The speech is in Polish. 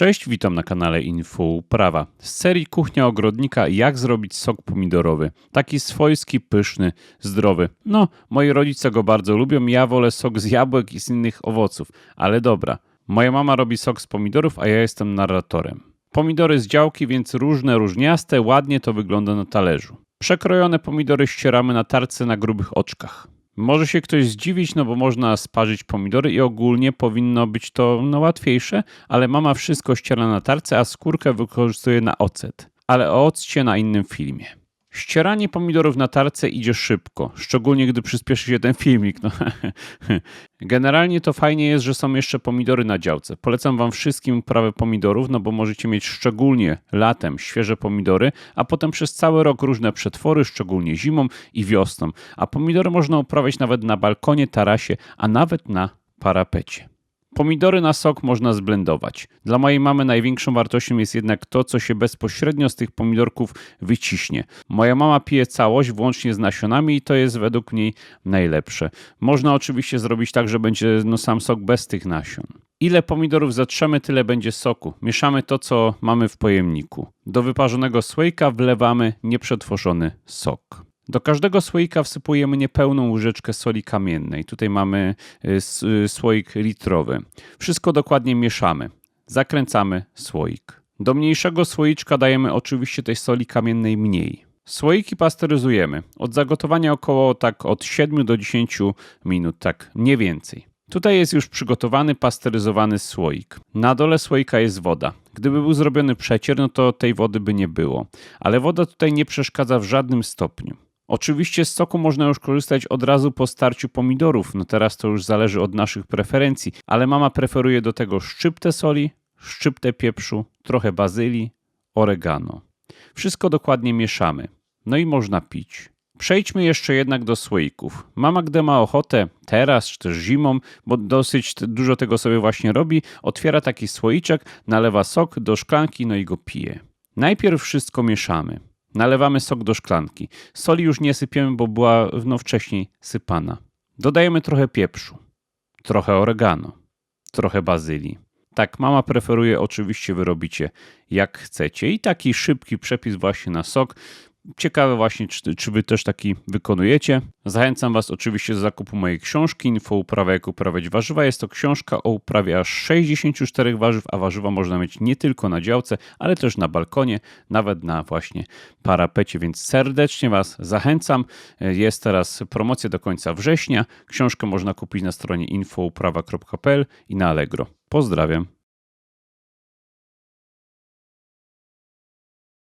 Cześć, witam na kanale Info Uprawa. Z serii Kuchnia Ogrodnika jak zrobić sok pomidorowy. Taki swojski, pyszny, zdrowy. No, moi rodzice go bardzo lubią, ja wolę sok z jabłek i z innych owoców. Ale dobra, moja mama robi sok z pomidorów, a ja jestem narratorem. Pomidory z działki, więc różne, różniaste, ładnie to wygląda na talerzu. Przekrojone pomidory ścieramy na tarce na grubych oczkach. Może się ktoś zdziwić, no bo można sparzyć pomidory i ogólnie powinno być to no, łatwiejsze, ale mama wszystko ściera na tarce, a skórkę wykorzystuje na ocet. Ale o occie na innym filmie. Ścieranie pomidorów na tarce idzie szybko, szczególnie gdy przyspieszy się ten filmik. No. Generalnie to fajnie jest, że są jeszcze pomidory na działce. Polecam Wam wszystkim uprawę pomidorów, no bo możecie mieć szczególnie latem świeże pomidory, a potem przez cały rok różne przetwory, szczególnie zimą i wiosną. A pomidory można uprawiać nawet na balkonie, tarasie, a nawet na parapecie. Pomidory na sok można zblendować. Dla mojej mamy największą wartością jest jednak to, co się bezpośrednio z tych pomidorków wyciśnie. Moja mama pije całość włącznie z nasionami i to jest według niej najlepsze. Można oczywiście zrobić tak, że będzie no, sam sok bez tych nasion. Ile pomidorów zatrzemy, tyle będzie soku. Mieszamy to, co mamy w pojemniku. Do wyparzonego słoika wlewamy nieprzetworzony sok. Do każdego słoika wsypujemy niepełną łyżeczkę soli kamiennej. Tutaj mamy y, y, słoik litrowy. Wszystko dokładnie mieszamy. Zakręcamy słoik. Do mniejszego słoiczka dajemy oczywiście tej soli kamiennej mniej. Słoiki pasteryzujemy. Od zagotowania około tak od 7 do 10 minut, tak nie więcej. Tutaj jest już przygotowany pasteryzowany słoik. Na dole słoika jest woda. Gdyby był zrobiony przecier, no to tej wody by nie było. Ale woda tutaj nie przeszkadza w żadnym stopniu. Oczywiście z soku można już korzystać od razu po starciu pomidorów, no teraz to już zależy od naszych preferencji, ale mama preferuje do tego szczyptę soli, szczyptę pieprzu, trochę bazylii, oregano. Wszystko dokładnie mieszamy. No i można pić. Przejdźmy jeszcze jednak do słoików. Mama, gdy ma ochotę, teraz czy też zimą, bo dosyć dużo tego sobie właśnie robi, otwiera taki słoiczek, nalewa sok do szklanki, no i go pije. Najpierw wszystko mieszamy. Nalewamy sok do szklanki. Soli już nie sypiemy, bo była no, wcześniej sypana. Dodajemy trochę pieprzu, trochę oregano, trochę bazylii. Tak, mama preferuje, oczywiście wy robicie jak chcecie. I taki szybki przepis właśnie na sok. Ciekawe właśnie, czy, czy wy też taki wykonujecie. Zachęcam was oczywiście do zakupu mojej książki Info uprawa jak uprawiać warzywa. Jest to książka o uprawie aż 64 warzyw, a warzywa można mieć nie tylko na działce, ale też na balkonie, nawet na właśnie parapecie, więc serdecznie was zachęcam. Jest teraz promocja do końca września. Książkę można kupić na stronie infouprawa.pl i na Allegro. Pozdrawiam.